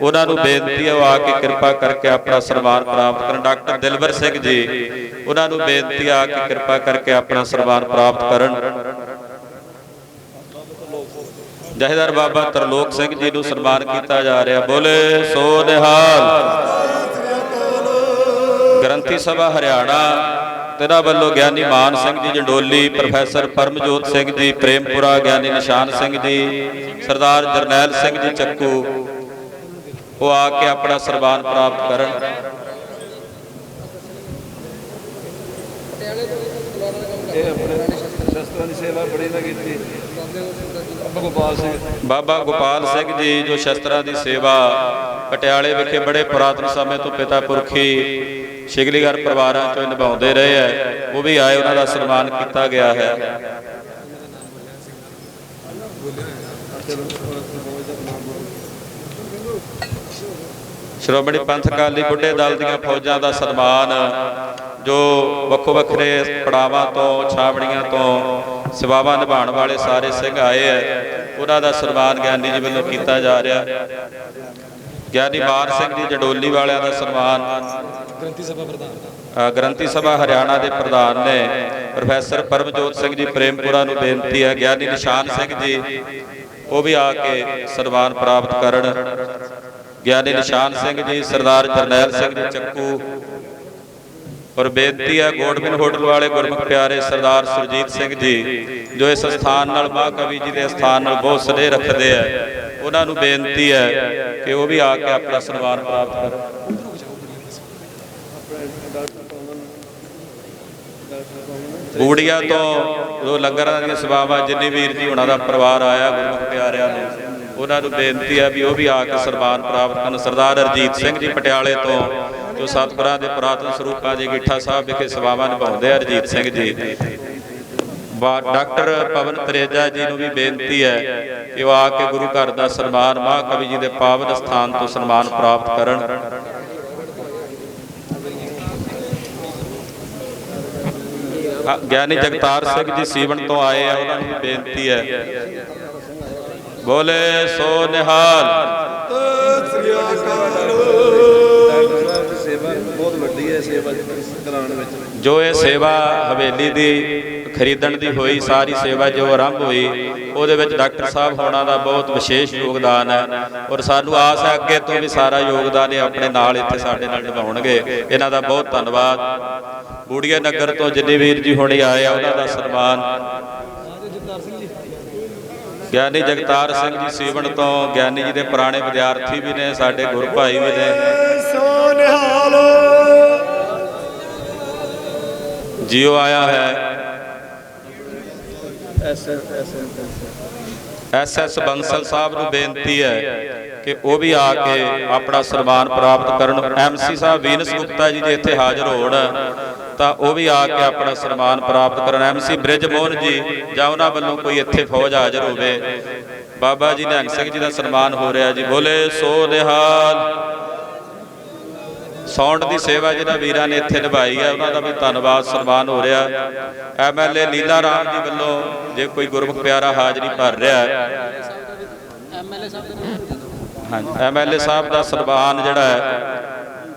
ਉਹਨਾਂ ਨੂੰ ਬੇਨਤੀ ਹੈ ਉਹ ਆ ਕੇ ਕਿਰਪਾ ਕਰਕੇ ਆਪਣਾ ਸਨਮਾਨ ਪ੍ਰਾਪਤ ਕਰਨ। ਡਾਕਟਰ ਦਿਲਵਰ ਸਿੰਘ ਜੀ, ਉਹਨਾਂ ਨੂੰ ਬੇਨਤੀ ਆ ਕੇ ਕਿਰਪਾ ਕਰਕੇ ਆਪਣਾ ਸਨਮਾਨ ਪ੍ਰਾਪਤ ਕਰਨ। ਜਹੇਦਾਰ ਬਾਬਾ ਤਰਲੋਕ ਸਿੰਘ ਜੀ ਨੂੰ ਸਨਮਾਨ ਕੀਤਾ ਜਾ ਰਿਹਾ। ਬੋਲੇ, ਸੋ ਨਿਹਾਲ। ਗ੍ਰੰਥੀ ਸਭਾ ਹਰਿਆਣਾ ਤੇਰਾ ਵੱਲੋਂ ਗਿਆਨੀ ਮਾਨ ਸਿੰਘ ਜੀ ਜੰਡੋਲੀ, ਪ੍ਰੋਫੈਸਰ ਪਰਮਜੋਤ ਸਿੰਘ ਜੀ, ਪ੍ਰੇਮਪੁਰਾ ਗਿਆਨੀ ਨਿਸ਼ਾਨ ਸਿੰਘ ਜੀ, ਸਰਦਾਰ ਜਰਨੈਲ ਸਿੰਘ ਜੀ ਚੱਕੂ, ਉਹ ਆ ਕੇ ਆਪਣਾ ਸਨਮਾਨ ਪ੍ਰਾਪਤ ਕਰਨ। ਇਹ ਆਪਣੇ ਸ਼ਸਤਰਾਂ ਦੀ ਸੇਵਾ ਬੜੀ ਨਾ ਕੀਤੀ। ਬਾਬਾ ਗੋਪਾਲ ਸਿੰਘ। ਬਾਬਾ ਗੋਪਾਲ ਸਿੰਘ ਜੀ ਜੋ ਸ਼ਸਤਰਾਂ ਦੀ ਸੇਵਾ ਪਟਿਆਲੇ ਵਿਖੇ ਬੜੇ ਪੁਰਾਤਨ ਸਮੇਂ ਤੋਂ ਪਿਤਾ ਪੁਰਖੀ ਸ਼ਿਗਲੀਗਰ ਪਰਿਵਾਰਾਂ ਚੋਂ ਨਿਭਾਉਂਦੇ ਰਹੇ ਹੈ, ਉਹ ਵੀ ਆਏ, ਉਹਨਾਂ ਦਾ ਸਨਮਾਨ ਕੀਤਾ ਗਿਆ ਹੈ। ਸ਼੍ਰੋਮਣੀ ਪੰਥ ਅਕਾਲੀ ਬੁੱਢੇ ਦਲ ਦੀਆਂ ਫੌਜਾਂ ਦਾ ਸਨਮਾਨ ਜੋ ਵੱਖੋ ਵੱਖਰੇ ਪੜਾਵਾਂ ਤੋਂ, ਛਾਵਣੀਆਂ ਤੋਂ ਸੇਵਾਵਾਂ ਨਿਭਾਉਣ ਵਾਲੇ ਸਾਰੇ ਸਿੰਘ ਆਏ ਹੈ ਉਹਨਾਂ ਦਾ ਸਨਮਾਨ ਗਿਆਨੀ ਜੀ ਵੱਲੋਂ ਕੀਤਾ ਜਾ ਰਿਹਾ। ਗਿਆਨੀ ਮਾਨ ਸਿੰਘ ਜੀ ਜਡੋਲੀ ਵਾਲਿਆਂ ਦਾ ਸਨਮਾਨ। ਗ੍ਰੰਥੀ ਸਭਾ ਪ੍ਰਧਾਨ ਗ੍ਰੰਥੀ ਸਭਾ ਹਰਿਆਣਾ ਦੇ ਪ੍ਰਧਾਨ ਨੇ। ਪ੍ਰੋਫੈਸਰ ਪਰਮਜੋਤ ਸਿੰਘ ਜੀ ਪ੍ਰੇਮਪੁਰਾ ਨੂੰ ਬੇਨਤੀ ਹੈ, ਗਿਆਨੀ ਨਿਸ਼ਾਨ ਸਿੰਘ ਜੀ, ਉਹ ਵੀ ਆ ਕੇ ਸਨਮਾਨ ਪ੍ਰਾਪਤ ਕਰਨ। ਗਿਆਨੀ ਨਿਸ਼ਾਨ ਸਿੰਘ ਜੀ, ਸਰਦਾਰ ਜਰਨੈਲ ਸਿੰਘ ਜੀ, ਚੱਕੂ ਔਰ ਬੇਨਤੀ ਹੈ ਗੋਡਮਿਨ ਹੋਟਲ ਵਾਲੇ ਗੁਰਮੁਖ ਪਿਆਰੇ ਸਰਦਾਰ ਸੁਰਜੀਤ ਸਿੰਘ ਜੀ, ਜੋ ਇਸ ਸਥਾਨ ਨਾਲ ਮਹਾਕਵੀ ਜੀ ਦੇ ਸਥਾਨ ਨਾਲ ਬਹੁਤ ਸਨੇਹ ਰੱਖਦੇ ਆ। ਉਹਨਾਂ ਨੂੰ ਬੇਨਤੀ ਹੈ ਕਿ ਉਹ ਵੀ ਆ ਕੇ ਆਪਣਾ ਸਨਮਾਨ ਪ੍ਰਾਪਤ ਕਰਨ। ਬੂੜੀਆ ਤੋਂ ਜੋ ਲੰਗਰਾਂ ਦੀਆਂ ਸੇਵਾਵਾਂ ਜਿੰਨੀ ਵੀਰ ਜੀ ਉਹਨਾਂ ਦਾ ਪਰਿਵਾਰ ਆਇਆ, ਗੁਰਮੁਖ ਪਿਆਰਿਆਂ ਨੂੰ, ਉਹਨਾਂ ਨੂੰ ਬੇਨਤੀ ਹੈ ਵੀ ਉਹ ਵੀ ਆ ਕੇ ਸਨਮਾਨ ਪ੍ਰਾਪਤ ਕਰਨ। ਸਰਦਾਰ ਅਰਜੀਤ ਸਿੰਘ ਜੀ ਪਟਿਆਲੇ ਤੋਂ ਜੋ ਸਤਿਗੁਰਾਂ ਦੇ ਪੁਰਾਤਨ ਸਰੂਪਾਂ ਜੀ ਗਿੱਠਾ ਸਾਹਿਬ ਵਿਖੇ ਸੇਵਾਵਾਂ ਨਿਭਾਉਂਦੇ ਆ ਅਰਜੀਤ ਸਿੰਘ ਜੀ। ਡਾਕਟਰ ਪਵਨ ਤਰੇਜਾ ਜੀ ਨੂੰ ਵੀ ਬੇਨਤੀ ਹੈ ਕਿ ਉਹ ਆ ਕੇ ਗੁਰੂ ਘਰ ਦਾ ਸਨਮਾਨ, ਮਹਾਕਵੀ ਜੀ ਦੇ ਪਾਵਨ ਸਥਾਨ ਤੋਂ ਸਨਮਾਨ ਪ੍ਰਾਪਤ ਕਰਨ। ਗਿਆਨੀ ਜਗਤਾਰ ਸਿੰਘ ਜੀ ਸੀਵਨ ਤੋਂ ਆਏ ਆ, ਉਹਨਾਂ ਨੂੰ ਬੇਨਤੀ ਹੈ। ਬੋਲੇ, ਸੋ ਨਿਹਾਲ। ਸ੍ਰੀ ਅਕਾਲ। ਵੱਡੀ ਹੈ ਸੇਵਾ ਕਰਾਉਣ ਵਿੱਚ। ਜੋ ਇਹ ਸੇਵਾ ਹਵੇਲੀ ਦੀ ਖਰੀਦਣ ਦੀ ਹੋਈ ਸਾਰੀ ਸੇਵਾ ਜੋ ਆਰੰਭ ਹੋਈ ਉਹਦੇ ਵਿੱਚ ਡਾਕਟਰ ਸਾਹਿਬ ਹੋਣਾ ਦਾ ਬਹੁਤ ਵਿਸ਼ੇਸ਼ ਯੋਗਦਾਨ ਹੈ ਔਰ ਸਾਨੂੰ ਆਸ ਹੈ ਅੱਗੇ ਤੋਂ ਵੀ ਸਾਰਾ ਯੋਗਦਾਨ ਇਹ ਆਪਣੇ ਨਾਲ ਇੱਥੇ ਸਾਡੇ ਨਾਲ ਨਿਭਾਉਣਗੇ। ਇਹਨਾਂ ਦਾ ਬਹੁਤ ਧੰਨਵਾਦ। ਬੂੜੀਏ ਨਗਰ ਤੋਂ ਜਿੰਨੇ ਵੀਰ ਜੀ ਹੁਣੇ ਆਏ ਆ ਉਹਨਾਂ ਦਾ ਸਨਮਾਨ। ਗਿਆਨੀ ਜਗਤਾਰ ਸਿੰਘ ਜੀ ਸੀਵਣ ਤੋਂ ਗਿਆਨੀ ਜੀ ਦੇ ਪੁਰਾਣੇ ਵਿਦਿਆਰਥੀ ਵੀ ਨੇ ਸਾਡੇ ਗੁਰੂ ਭਾਈ ਵੀ ਨੇ। ਸੋ ਨਿਹਾਲ ਜੀਓ ਆਇਆ ਹੈ। ਐਸ ਐਸ ਬੰਸਲ ਸਾਹਿਬ ਨੂੰ ਬੇਨਤੀ ਹੈ ਕਿ ਉਹ ਵੀ ਆ ਕੇ ਆਪਣਾ ਸਨਮਾਨ ਪ੍ਰਾਪਤ ਕਰਨ। ਐਮਸੀ ਸਾਹਿਬ ਵੀਨਸ ਗੁਪਤਾ ਜੀ ਜੇ ਇੱਥੇ ਹਾਜ਼ਰ ਹੋਣ, ਤਾਂ ਉਹ ਵੀ ਆ ਕੇ ਆਪਣਾ ਸਨਮਾਨ ਪ੍ਰਾਪਤ ਕਰਨ। ਐਮਸੀ ਬ੍ਰਿਜ ਮੋਹਨ ਜੀ, ਜਾਂ ਉਹਨਾਂ ਵੱਲੋਂ ਕੋਈ ਇੱਥੇ ਫੌਜ ਹਾਜ਼ਰ ਹੋਵੇ। ਬਾਬਾ ਜੀ ਨਿਹੰਗ ਸਿੰਘ ਜੀ ਦਾ ਸਨਮਾਨ ਹੋ ਰਿਹਾ ਜੀ। ਬੋਲੇ ਸੋ ਨਿਹਾਲ। ਸਾਊਂਡ ਦੀ ਸੇਵਾ ਜਿਹੜਾ ਵੀਰਾਂ ਨੇ ਇੱਥੇ ਨਿਭਾਈ ਹੈ ਉਹਨਾਂ ਦਾ ਵੀ ਧੰਨਵਾਦ ਸਨਮਾਨ ਹੋ ਰਿਹਾ। ਐਮਐਲਏ ਲੀਲਾ ਰਾਮ ਜੀ ਵੱਲੋਂ ਜੇ ਕੋਈ ਗੁਰਮੁਖ ਪਿਆਰਾ ਹਾਜ਼ਰੀ ਭਰ ਰਿਹਾ ਹੈ। ਹਾਂਜੀ ਐਮਐਲਏ ਸਾਹਿਬ ਦਾ ਸਨਮਾਨ ਜਿਹੜਾ ਹੈ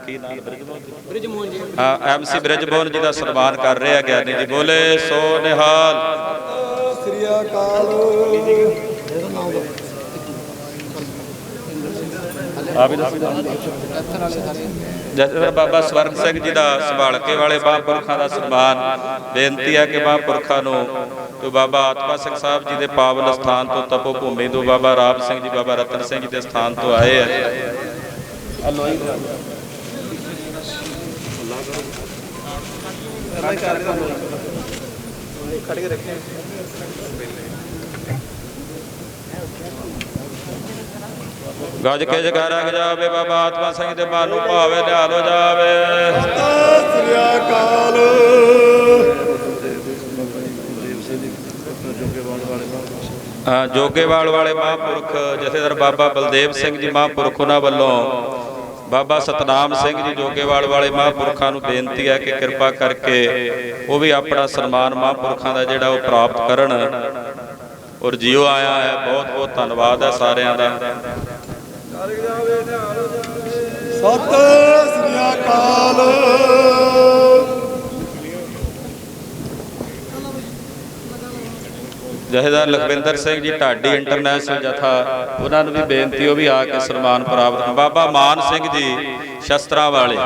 ਕੀ ਨਾਮ ਬ੍ਰਿਜਮੋਹਨ ਜੀ। ਹਾਂ ਐਮਸੀ ਬ੍ਰਿਜਮੋਹਨ ਜੀ ਦਾ ਸਨਮਾਨ ਕਰ ਰਿਹਾ ਗਿਆਨੀ ਜੀ। ਬੋਲੇ ਸੋ ਨਿਹਾਲ। ਸ੍ਰੀ ਅਕਾਲ। ਆ ਵੀ ਜਸਵਰ ਬਾਬਾ ਸਵਰਨ ਸਿੰਘ ਜੀ ਦਾ ਸੰਭਾਲਕੇ ਵਾਲੇ ਮਹਾਂਪੁਰਖਾਂ ਦਾ ਸਨਮਾਨ, ਬੇਨਤੀ ਹੈ ਕਿ ਮਹਾਂਪੁਰਖਾਂ ਨੂੰ ਜੋ ਬਾਬਾ ਆਤਮਾ ਸਿੰਘ ਸਾਹਿਬ ਜੀ ਦੇ ਪਾਵਨ ਸਥਾਨ ਤੋਂ ਤਪੋ ਭੂਮੀ ਤੋਂ ਬਾਬਾ ਰਾਮ ਸਿੰਘ ਜੀ, ਬਾਬਾ ਰਤਨ ਸਿੰਘ ਜੀ ਦੇ ਸਥਾਨ ਤੋਂ ਆਏ ਹੈ ਗੱਜ ਕੇ ਜਗਾਰਾ ਜਾਵੇ ਬਾਬਾ ਆਤਮਾ ਸਿੰਘ ਦੇ ਮਨ ਨੂੰ ਭਾਵੇ ਨਿਹਾਲ ਹੋ ਜਾਵੇ। ਸ੍ਰੀ ਅਕਾਲ ਜੋਗੇਵਾਲ ਵਾਲੇ ਮਹਾਂਪੁਰਖ ਜਥੇਦਾਰ ਬਾਬਾ ਬਲਦੇਵ ਸਿੰਘ ਜੀ ਮਹਾਂਪੁਰਖ ਉਹਨਾਂ ਵੱਲੋਂ ਬਾਬਾ ਸਤਨਾਮ ਸਿੰਘ ਜੀ ਜੋਗੇਵਾਲ ਵਾਲੇ ਮਹਾਂਪੁਰਖਾਂ ਨੂੰ ਬੇਨਤੀ ਹੈ ਕਿ ਕਿਰਪਾ ਕਰਕੇ ਉਹ ਵੀ ਆਪਣਾ ਸਨਮਾਨ ਮਹਾਂਪੁਰਖਾਂ ਦਾ ਜਿਹੜਾ ਉਹ ਪ੍ਰਾਪਤ ਕਰਨ। ਔਰ ਜਿਉ ਆਇਆ ਹੈ ਬਹੁਤ ਬਹੁਤ ਧੰਨਵਾਦ ਹੈ ਸਾਰਿਆਂ ਦਾ। ਸਤਿ ਸ੍ਰੀ ਅਕਾਲ। ਜਥੇਦਾਰ ਲਖਵਿੰਦਰ ਸਿੰਘ ਜੀ ਢਾਡੀ ਇੰਟਰਨੈਸ਼ਨਲ ਜਥਾ ਉਹਨਾਂ ਨੂੰ ਵੀ ਬੇਨਤੀ ਉਹ ਵੀ ਆ ਕੇ ਸਨਮਾਨ ਪ੍ਰਾਪਤ ਬਾਬਾ ਮਾਨ ਸਿੰਘ ਜੀ ਸ਼ਸਤਰਾਂ ਵਾਲੇ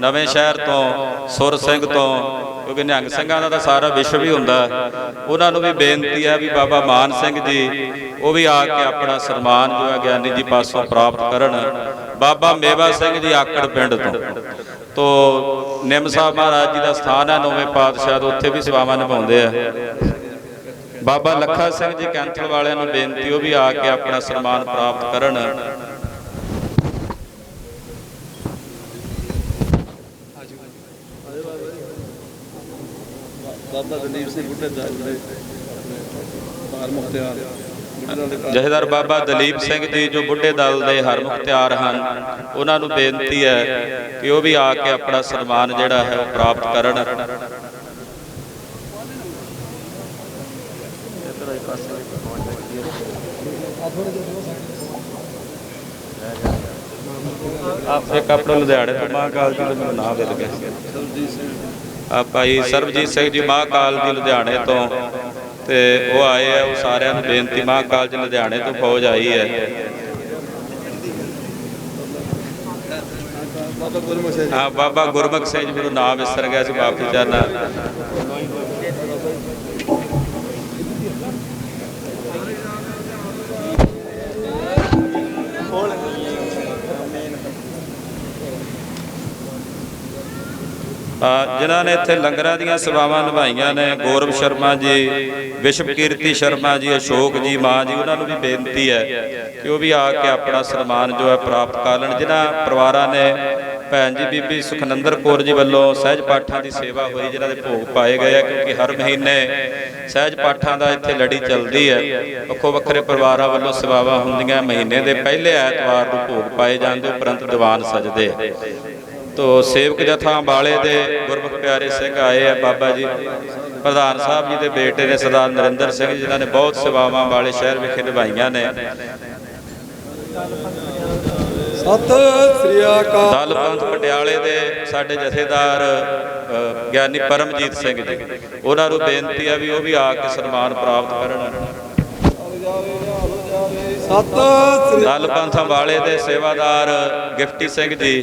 ਨਵੇਂ ਸ਼ਹਿਰ ਤੋਂ ਸੁਰ ਸਿੰਘ ਤੋਂ ਕਿਉਂਕਿ ਨਿਹੰਗ ਸਿੰਘਾਂ ਦਾ ਤਾਂ ਸਾਰਾ ਵਿਸ਼ਵ ਹੀ ਹੁੰਦਾ ਉਹਨਾਂ ਨੂੰ ਵੀ ਬੇਨਤੀ ਹੈ ਵੀ ਬਾਬਾ ਮਾਨ ਸਿੰਘ ਜੀ, ਉਹ ਵੀ ਆ ਕੇ ਆਪਣਾ ਸਨਮਾਨ ਜੋ ਹੈ ਗਿਆਨੀ ਜੀ ਪਾਸੋਂ ਪ੍ਰਾਪਤ ਕਰਨ। ਬਾਬਾ ਮੇਵਾ ਸਿੰਘ ਜੀ ਆਕੜ ਪਿੰਡ ਤੋਂ। ਤੋਂ ਨਿੰਮ ਸਾਹਿਬ ਮਹਾਰਾਜ ਜੀ ਦਾ ਸਥਾਨ ਹੈ, ਨੌਵੇਂ ਪਾਤਸ਼ਾਹ ਤੋਂ ਉੱਥੇ ਵੀ ਸੇਵਾਵਾਂ ਨਿਭਾਉਂਦੇ ਆ। ਬਾਬਾ ਲੱਖਾ ਸਿੰਘ ਜੀ ਕੈਂਥਲ ਵਾਲਿਆਂ ਨੂੰ ਬੇਨਤੀ, ਉਹ ਵੀ ਆ ਕੇ ਆਪਣਾ ਸਨਮਾਨ ਪ੍ਰਾਪਤ ਕਰਨ। ਬਾਬਾ ਦਲੀਪ ਸਿੰਘ ਬੁੱਢੇ ਦਾ ਜਿਹੜੇ ਬਾਲ ਮੁਖਤਿਆਰ ਦੇ ਜਥੇਦਾਰ ਬਾਬਾ ਦਲੀਪ ਸਿੰਘ ਜੀ ਜੋ ਬੁੱਢੇ ਦਲ ਦੇ ਹਰਮੁਖਤਿਆਰ ਹਨ ਉਹਨਾਂ ਨੂੰ ਬੇਨਤੀ ਹੈ ਕਿ ਉਹ ਵੀ ਆ ਕੇ ਆਪਣਾ ਸਨਮਾਨ ਜਿਹੜਾ ਹੈ ਉਹ ਪ੍ਰਾਪਤ ਕਰਨ। ਆਪ ਇੱਕ ਆਪਣਾ ਲੁਧਿਆਣੇ ਤੋਂ ਮਹਾਕਾਲ ਜੀ ਦਾ ਮੈਨੂੰ ਨਾਮ ਮਿਲ ਗਿਆ ਸਰਬਜੀਤ ਸਿੰਘ। ਆ ਭਾਈ ਸਰਬਜੀਤ ਸਿੰਘ ਜੀ ਮਹਾਕਾਲ ਜੀ ਲੁਧਿਆਣੇ ਤੋਂ ਤੇ ਉਹ ਆਏ ਆ ਉਹ ਸਾਰਿਆਂ ਨੂੰ ਬੇਨਤੀ ਮਹਾਕਾਲ ਜੀ ਲੁਧਿਆਣੇ ਤੋਂ ਫੌਜ ਆਈ ਹੈ ਬਾਬਾ ਗੁਰਮੁਖ ਸਿੰਘ ਹਾਂ ਬਾਬਾ ਗੁਰਮੁਖ ਸਿੰਘ ਜੀ ਮੈਨੂੰ ਨਾਮ ਵਿਸਰ ਗਿਆ ਸੀ ਮਾਫੀ ਚਾਹਨਾ ਜਿਨ੍ਹਾਂ ਨੇ ਇੱਥੇ ਲੰਗਰਾਂ ਦੀਆਂ ਸੇਵਾਵਾਂ ਨਿਭਾਈਆਂ ਨੇ, ਗੌਰਵ ਸ਼ਰਮਾ ਜੀ, ਵਿਸ਼ਵ ਕੀਰਤੀ ਸ਼ਰਮਾ ਜੀ, ਅਸ਼ੋਕ ਜੀ, ਮਾਂ ਜੀ, ਉਹਨਾਂ ਨੂੰ ਵੀ ਬੇਨਤੀ ਹੈ ਕਿ ਉਹ ਵੀ ਆ ਕੇ ਆਪਣਾ ਸਨਮਾਨ ਜੋ ਹੈ ਪ੍ਰਾਪਤ ਕਰ ਲੈਣ। ਜਿਨ੍ਹਾਂ ਪਰਿਵਾਰਾਂ ਨੇ ਭੈਣ ਜੀ, ਬੀਬੀ ਸੁਖਨੰਦਰ ਕੌਰ ਜੀ ਵੱਲੋਂ ਸਹਿਜ ਪਾਠਾਂ ਦੀ ਸੇਵਾ ਹੋਈ, ਜਿਨ੍ਹਾਂ ਦੇ ਭੋਗ ਪਾਏ ਗਏ ਆ, ਕਿਉਂਕਿ ਹਰ ਮਹੀਨੇ ਸਹਿਜ ਪਾਠਾਂ ਦਾ ਇੱਥੇ ਲੜੀ ਚੱਲਦੀ ਹੈ। ਵੱਖੋ ਵੱਖਰੇ ਪਰਿਵਾਰਾਂ ਵੱਲੋਂ ਸੇਵਾਵਾਂ ਹੁੰਦੀਆਂ, ਮਹੀਨੇ ਦੇ ਪਹਿਲੇ ਐਤਵਾਰ ਨੂੰ ਭੋਗ ਪਾਏ ਜਾਂਦੇ, ਉਪਰੰਤ ਦੀਵਾਨ ਸਜਦੇ ਆ। ਤੋ ਸੇਵਕ ਜਥਾ ਅੰਬਾਲੇ ਦੇ ਗੁਰਮੁਖ ਪਿਆਰੇ ਸਿੰਘ ਆਏ ਆ ਬਾਬਾ ਜੀ। ਪ੍ਰਧਾਨ ਸਾਹਿਬ ਜੀ ਦੇ ਬੇਟੇ ਨੇ ਸਰਦਾਰ ਨਰਿੰਦਰ ਸਿੰਘ ਜੀ, ਜਿਨ੍ਹਾਂ ਨੇ ਬਹੁਤ ਸੇਵਾਵਾਂ ਅੰਬਾਲੇ ਸ਼ਹਿਰ ਵਿਖੇ ਨਿਭਾਈਆਂ ਨੇ। ਸਤਿ ਸ੍ਰੀ ਅਕਾਲ। ਦਲ ਪੰਥ ਪਟਿਆਲੇ ਦੇ ਸਾਡੇ ਜਥੇਦਾਰ ਗਿਆਨੀ ਪਰਮਜੀਤ ਸਿੰਘ ਜੀ। ਉਹਨਾਂ ਨੂੰ ਬੇਨਤੀ ਆ ਵੀ ਉਹ ਵੀ ਆ ਕੇ ਸਨਮਾਨ ਪ੍ਰਾਪਤ ਕਰਨ। ਸਤਿ ਸ੍ਰੀ ਦਲ ਪੰਥ ਅੰਬਾਲੇ ਦੇ ਸੇਵਾਦਾਰ ਗਿਫਟੀ ਸਿੰਘ ਜੀ।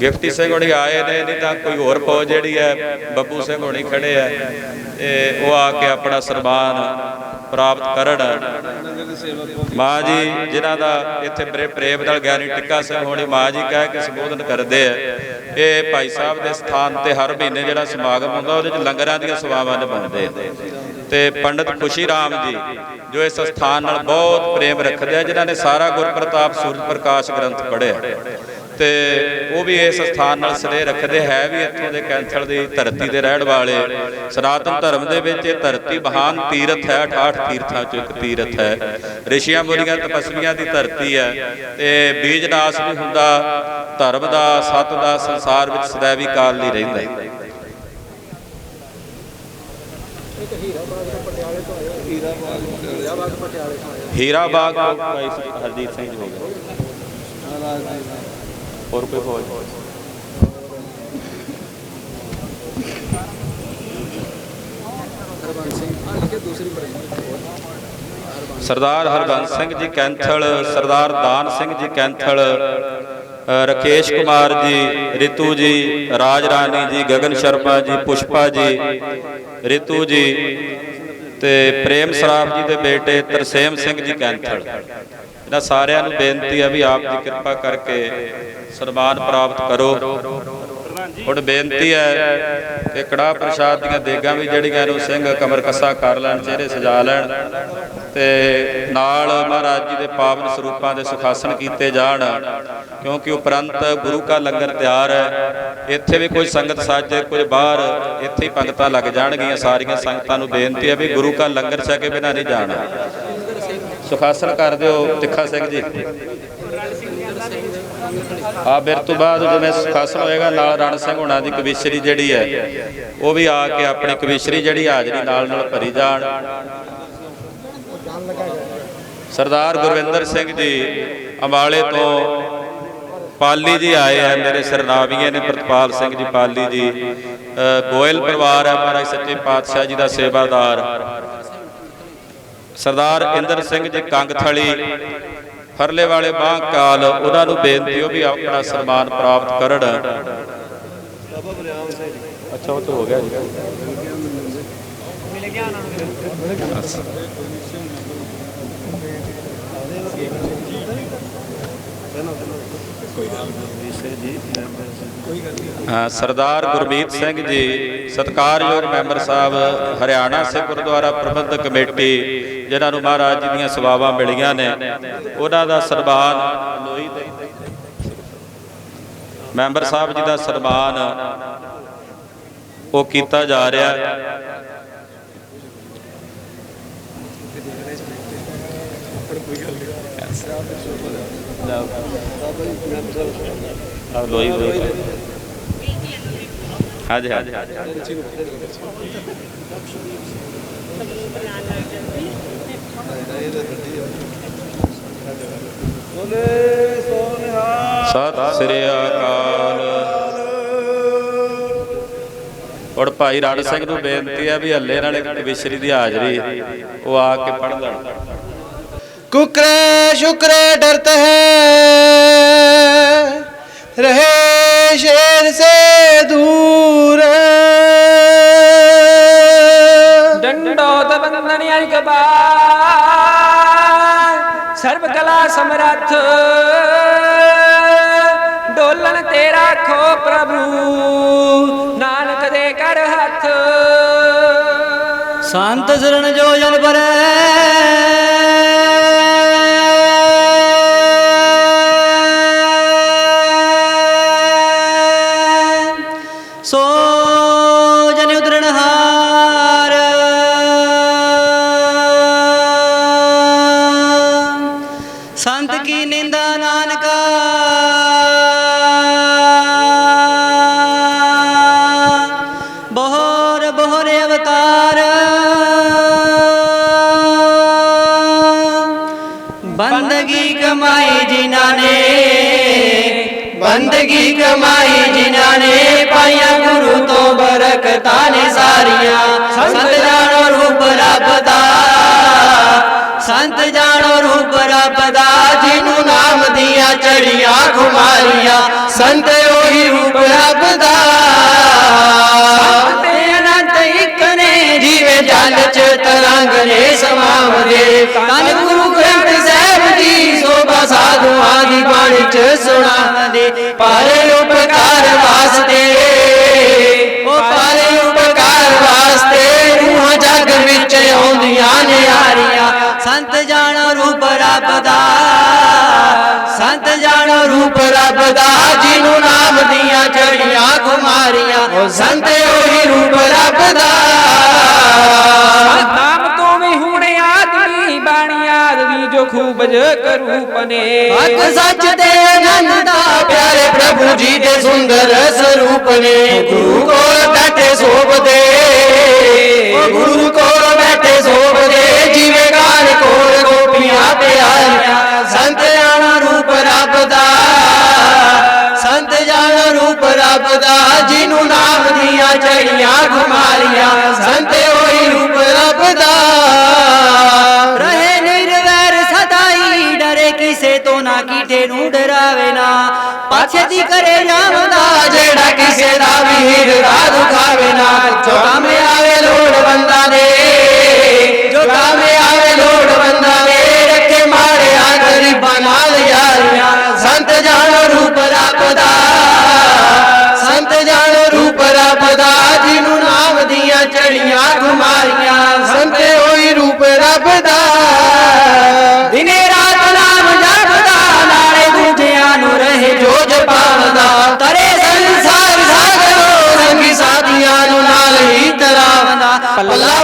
ਗਿਫਟੀ ਸਿੰਘ ਹੋਣੀ ਆਏ ਨੇ, ਨਹੀਂ ਤਾਂ ਕੋਈ ਹੋਰ ਫੌਜ ਜਿਹੜੀ ਹੈ, ਬੱਬੂ ਸਿੰਘ ਹੋਣੀ ਖੜੇ ਆ। ਤੇ ਉਹ ਆ ਕੇ ਆਪਣਾ ਸਨਮਾਨ ਪ੍ਰਾਪਤ ਕਰਨ। ਮਾਂ ਜੀ, ਜਿਨ੍ਹਾਂ ਦਾ ਇੱਥੇ ਬੜੇ ਪ੍ਰੇਮ ਨਾਲ ਗਿਆਨੀ ਟਿੱਕਾ ਸਿੰਘ ਹੋਣੀ ਮਾਂ ਜੀ ਕਹਿ ਕੇ ਸੰਬੋਧਨ ਕਰਦੇ ਆ, ਇਹ ਭਾਈ ਸਾਹਿਬ ਦੇ ਸਥਾਨ ਤੇ ਹਰ ਮਹੀਨੇ ਜਿਹੜਾ ਸਮਾਗਮ ਹੁੰਦਾ, ਉਹਦੇ ਵਿੱਚ ਲੰਗਰਾਂ ਦੀਆਂ ਸੇਵਾਵਾਂ ਨਿਭਾਉਂਦੇ ਆ। ਤੇ ਪੰਡਤ ਖੁਸ਼ੀ ਰਾਮ ਜੀ, ਜੋ ਇਸ ਸਥਾਨ ਨਾਲ ਬਹੁਤ ਪ੍ਰੇਮ ਰੱਖਦੇ ਆ, ਜਿਨ੍ਹਾਂ ਨੇ ਸਾਰਾ ਗੁਰਪ੍ਰਤਾਪ ਸੂਰਜ ਪ੍ਰਕਾਸ਼ ਗ੍ਰੰਥ ਪੜ੍ਹਿਆ। ਤੇ ਉਹ ਵੀ ਇਸ ਸਥਾਨ ਨਾਲ ਸਨੇਹ ਰੱਖਦੇ ਹੈ ਵੀ ਇੱਥੋਂ ਦੇ ਕੈਂਥਲ ਦੀ ਧਰਤੀ ਦੇ ਰਹਿਣ ਵਾਲੇ ਸਨਾਤਨ ਧਰਮ ਦੇ ਵਿੱਚ ਇਹ ਧਰਤੀ ਮਹਾਨ ਤੀਰਥ ਹੈ 68 ਤੀਰਥਾਂ ਚੋਂ ਇੱਕ ਤੀਰਥ ਹੈ। ਰਿਸ਼ੀਆਂ ਮੁਨੀਆਂ ਤਪਸਵੀਆਂ ਦੀ ਧਰਤੀ ਹੈ ਤੇ ਬੀਜ ਨਾਸ ਵੀ ਹੁੰਦਾ, ਧਰਮ ਦਾ, ਸਤ ਦਾ ਸੰਸਾਰ ਵਿੱਚ ਸदैवी ਕਾਲ ਲਈ ਰਹਿੰਦਾ। ਹੈ ਹੀਰਾ ਬਾਗ ਤੋਂ ਭਾਈ ਹਰਦੀਪ ਸਿੰਘ ਹੋ ਗਏ। ਹੋਰ ਕੋਈ ਫੌਜ? ਸਰਦਾਰ ਹਰਬੰਸ ਸਿੰਘ ਜੀ ਕੈਂਥਲ ਸਰਦਾਰ ਦਾਨ ਸਿੰਘ ਜੀ ਕੈਂਥਲ ਅ, ਰਕੇਸ਼ ਕੁਮਾਰ ਜੀ ਰਿਤੂ ਜੀ ਰਾਜ ਰਾਣੀ ਜੀ ਗਗਨ ਸ਼ਰਮਾ ਜੀ ਪੁਸ਼ਪਾ ਜੀ ਰਿਤੂ ਜੀ ਤੇ ਪ੍ਰੇਮ ਸਰਾਫ ਜੀ ਦੇ ਬੇਟੇ ਤਰਸੇਮ ਸਿੰਘ ਜੀ ਕੈਂਥਲ। ਇਹਨਾਂ ਸਾਰਿਆਂ ਨੂੰ ਬੇਨਤੀ ਹੈ ਵੀ ਆਪ ਦੀ ਕਿਰਪਾ ਕਰਕੇ ਸਨਮਾਨ ਪ੍ਰਾਪਤ ਕਰੋ। ਹੁਣ ਬੇਨਤੀ ਹੈ ਕਿ ਕੜਾ ਪ੍ਰਸ਼ਾਦ ਦੀਆਂ ਦੇਗਾਂ ਵੀ ਜਿਹੜੀਆਂ ਨੂੰ ਸਿੰਘ ਕਮਰ ਕੱਸਾ ਕਰ ਲੈਣ, ਚਿਹਰੇ ਸਜਾ ਲੈਣ ਤੇ ਨਾਲ ਮਹਾਰਾਜ ਜੀ ਦੇ ਪਾਵਨ ਸਰੂਪਾਂ ਦੇ ਸੁਖਾਸਨ ਕੀਤੇ ਜਾਣ, ਕਿਉਂਕਿ ਉਪਰੰਤ ਗੁਰੂ ਕਾ ਲੰਗਰ ਤਿਆਰ ਹੈ। ਇੱਥੇ ਵੀ ਕੋਈ ਸੰਗਤ ਸੱਜ ਕੁਝ ਬਾਹਰ, ਇੱਥੇ ਹੀ ਪੰਗਤਾਂ ਲੱਗ ਜਾਣਗੀਆਂ। ਸਾਰੀਆਂ ਸੰਗਤਾਂ ਨੂੰ ਬੇਨਤੀ ਹੈ ਵੀ ਗੁਰੂ ਕਾ ਲੰਗਰ ਛਕੇ ਬਿਨਾਂ ਨਹੀਂ ਜਾਣਾ। ਸੁਖਾਸਨ ਕਰ ਦਿਓ, ਤਿੱਖਾ ਸਿੰਘ ਜੀ। ਆ ਫਿਰ ਤੋਂ ਬਾਅਦ ਜਿਵੇਂ ਸੁਖਾਸਨ ਹੋਏਗਾ, ਨਾਲ ਰਣ ਸਿੰਘ ਹੋਣਾ ਦੀ ਕਵਿਸ਼ਰੀ ਜਿਹੜੀ ਹੈ, ਉਹ ਵੀ ਆ ਕੇ ਆਪਣੀ ਕਵਿਸ਼ਰੀ ਜਿਹੜੀ ਹਾਜ਼ਰੀ ਨਾਲ ਨਾਲ ਭਰੀ ਜਾਣ। ਸਰਦਾਰ ਗੁਰਵਿੰਦਰ ਸਿੰਘ ਜੀ ਅੰਬਾਲੇ ਤੋਂ ਪਾਲੀ ਜੀ ਆਏ ਆ, ਮੇਰੇ ਸਰਨਾਵੀਏ ਨੇ ਪ੍ਰਤਪਾਲ ਸਿੰਘ ਜੀ ਪਾਲੀ ਜੀ। ਗੋਇਲ ਪਰਿਵਾਰ ਹੈ, ਮਹਾਰਾਜ ਸੱਚੇ ਪਾਤਸ਼ਾਹ ਜੀ ਦਾ ਸੇਵਾਦਾਰ। ਸਰਦਾਰ ਇੰਦਰ ਸਿੰਘ ਜੀ ਕੰਗਥਲੀ, ਫਰਲੇ ਵਾਲੇ ਬਾਹ ਕਾਲ ਉਹਨਾਂ ਨੂੰ ਬੇਨਤੀ ਉਹ ਵੀ ਆਪਣਾ ਸਨਮਾਨ ਪ੍ਰਾਪਤ ਕਰਨ। ਅੱਛਾ, ਉਹ ਤਾਂ ਹੋ ਗਿਆ ਜੀ। ਹਾਂ ਸਰਦਾਰ ਗੁਰਮੀਤ ਸਿੰਘ ਜੀ, ਸਤਿਕਾਰਯੋਗ ਮੈਂਬਰ ਸਾਹਿਬ, ਹਰਿਆਣਾ ਸਿੱਖ ਗੁਰਦੁਆਰਾ ਪ੍ਰਬੰਧਕ ਕਮੇਟੀ, ਜਿਨ੍ਹਾਂ ਨੂੰ ਮਹਾਰਾਜ ਜੀ ਦੀਆਂ ਸੇਵਾਵਾਂ ਮਿਲੀਆਂ ਨੇ, ਉਹਨਾਂ ਦਾ ਸਨਮਾਨ ਮੈਂਬਰ ਸਾਹਿਬ ਜੀ ਦਾ ਸਨਮਾਨ ਉਹ ਕੀਤਾ ਜਾ ਰਿਹਾ। ਹੈ ਆ ਲੋਈ ਲੋਈ ਹਾਂਜੀ ਹਾਂਜੀ। ਸਤਿ ਸ੍ਰੀ ਅਕਾਲ। ਔਰ ਭਾਈ ਰਾੜ ਸਿੰਘ ਨੂੰ ਬੇਨਤੀ ਹੈ ਵੀ ਹੱਲੇ ਨਾਲ ਇੱਕ ਵਿਸ਼ਰੀ ਦੀ ਹਾਜ਼ਰੀ ਉਹ ਆ ਕੇ ਪੜ ਲੈਣ। ਕੁਕਰੇ ਸ਼ੁਕਰੇ ਡਰਤ ਹੈ। रहे शेर से दूर ਡੰਡੋਤ ਬੰਦਨ ਅਨਕਬਾਰ ਸਰਬ ਕਲਾ ਸਮਰੱਥ ਡੋਲਣ ਤੇ ਰਾਖੋ ਪ੍ਰਭੂ ਨਾਨਕ ਦੇ ਕਰ ਹੱਥ संत शरण जो जन पर ਜਾਣੋ ਰੂਪ ਰੱਬ ਦਾ, ਜਿਹਨੂੰ ਨਾਮ ਦੀਆਂ ਚੜੀਆਂ ਖੁਮਾਰੀਆਂ। ਸੰਤ ਉਹੀ ਰੂਪ ਰੱਬ ਦਾ। ਜਿਵੇਂ ਜਲ ਚ ਤਰੰਗ ਨੇ ਸਮਾਵਦੇ। ਤਨ ਗੁਰੂ ਗ੍ਰੰਥ ਸਾਹਿਬ ਜੀ, ਸੋਭਾ ਸਾਧੂਆਂ ਦੀ ਬਾਣੀ ਚ ਸੁਣਾਉਂਦੇ। ਪਰ ਉਪਕਾਰ ਵਾਸਤੇ ਰੂਪ ਰੱਬ ਦਾ ਜਿਹਨੂੰ ਨਾਮ ਦੀਆਂ ਚੜੀਆਂ ਕੁਮਾਰੀਆਂ। ਉਹ ਸੰਤ ਉਹੀ ਰੂਪ ਰੱਬ ਦਾ। ਨਾਮ ਤੋਂ ਵੀ ਹੁਣ ਆਦਮੀ ਬਾਣੀ ਆਦਮੀ ਜੋ ਖੂਬ ਜ ਕਰੂਪ ਨੇ। ਹੱਕ ਸੱਚ ਦੇ ਆਨੰਦ ਦਾ ਪਿਆਰੇ ਪ੍ਰਭੂ ਜੀ ਦੇ ਸੁੰਦਰ ਸਰੂਪ ਨੇ। ਗੁਰੂ ਕੋਲ ਬੈਠੇ ਸੋਭਦੇ। ਗੁਰੂ ਕੋਲ ਬੈਠੇ ਸੋਭਦੇ ਜਿਵੇਂ ਗਾਨ ਕੋਲ ਗੋਪੀਆਂ ਪਿਆਰੀਆਂ। ਸੰਤ ਮਾਰਿਆ ਘੁਮਾਰੀਆਂ ਸੰਤ ਉਹੀ ਰੂਪ ਰੱਬ ਦਾ। ਰਹੇ ਨਿਰਵੈਰ ਸਦਾਈ, ਡਰੇ ਕਿਸੇ ਤੋਂ ਨਾ ਕੀਠੇ ਨੂੰ ਡਰਾਵੇ ਨਾ। ਪਾਛੇ ਦੀ ਕਰੇ ਜਾਵਦਾ, ਜਿਹੜਾ ਕਿਸੇ ਦਾ ਵੀ ਹਿਰਦਾ ਦੁਖਾਵੇ ਨਾ। ਜੋ ਕੰਮ ਆਵੇ ਲੋੜ ਬੰਦਾ ਦੇ, ਜੋ ਕੰਮ ਆਵੇ ਲੋੜ ਬੰਦਾ ਦੇ। ਰੱਖੇ ਮਾਰਿਆ ਗਰੀਬਾਂ ਨਾਲ ਯਾਰੀਆਂ, ਸੰਤ ਜਾਣੋ ਰੂਪ ਰੱਬ ਦਾ। ਗਈਆਂ ਖੁਮਾਰੀਆਂ ਸੰਤੇ ਹੋਈ ਰੂਪ ਰੱਬ ਦਾ ਦਿਨੇ ਰਾਤ ਨਾਮ ਜਪਦਾ, ਨਾਲੇ ਦੂਜਿਆਂ ਨੂੰ ਰਹੇ ਜੋਜ ਪਾਵਦਾ ਤਰੇ ਸੰਸਾਰ ਸਾਗਰੋਂ ਰੰਗੀ ਸਾਥੀਆਂ ਨੂੰ ਨਾਲ ਹੀ ਤਰਾਵਦਾ। ਪੱਲਾ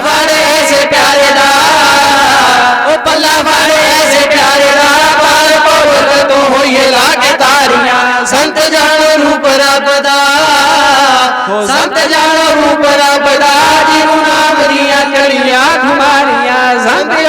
ઉપર બધા જીવના દરિયા ચડિયા ખમારિયા સાંભળે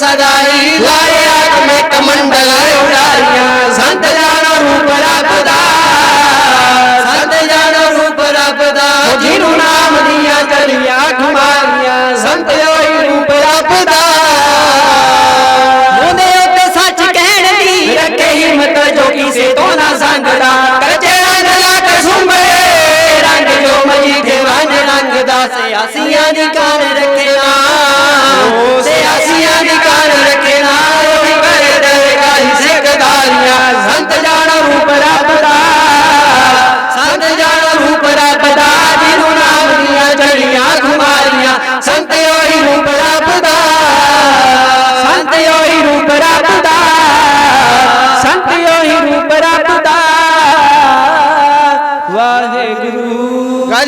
ಸದಾ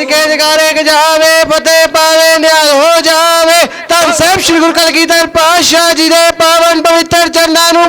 ਗੱਜ ਕੇ ਜਗਾਰੇ ਗਜਾਵੇ ਫਤਿਹ ਪਾਵੇ, ਨਿਹਾਲ ਹੋ ਜਾਵੇ। ਤਾਂ ਸਭ ਸ੍ਰੀ ਗੁਰੂ ਕਲਗੀਧਰ ਪਾਸ਼ਾ ਜੀ ਦੇ ਪਾਵਨ ਪਵਿੱਤਰ ਚਰਨਾਂ ਨੂੰ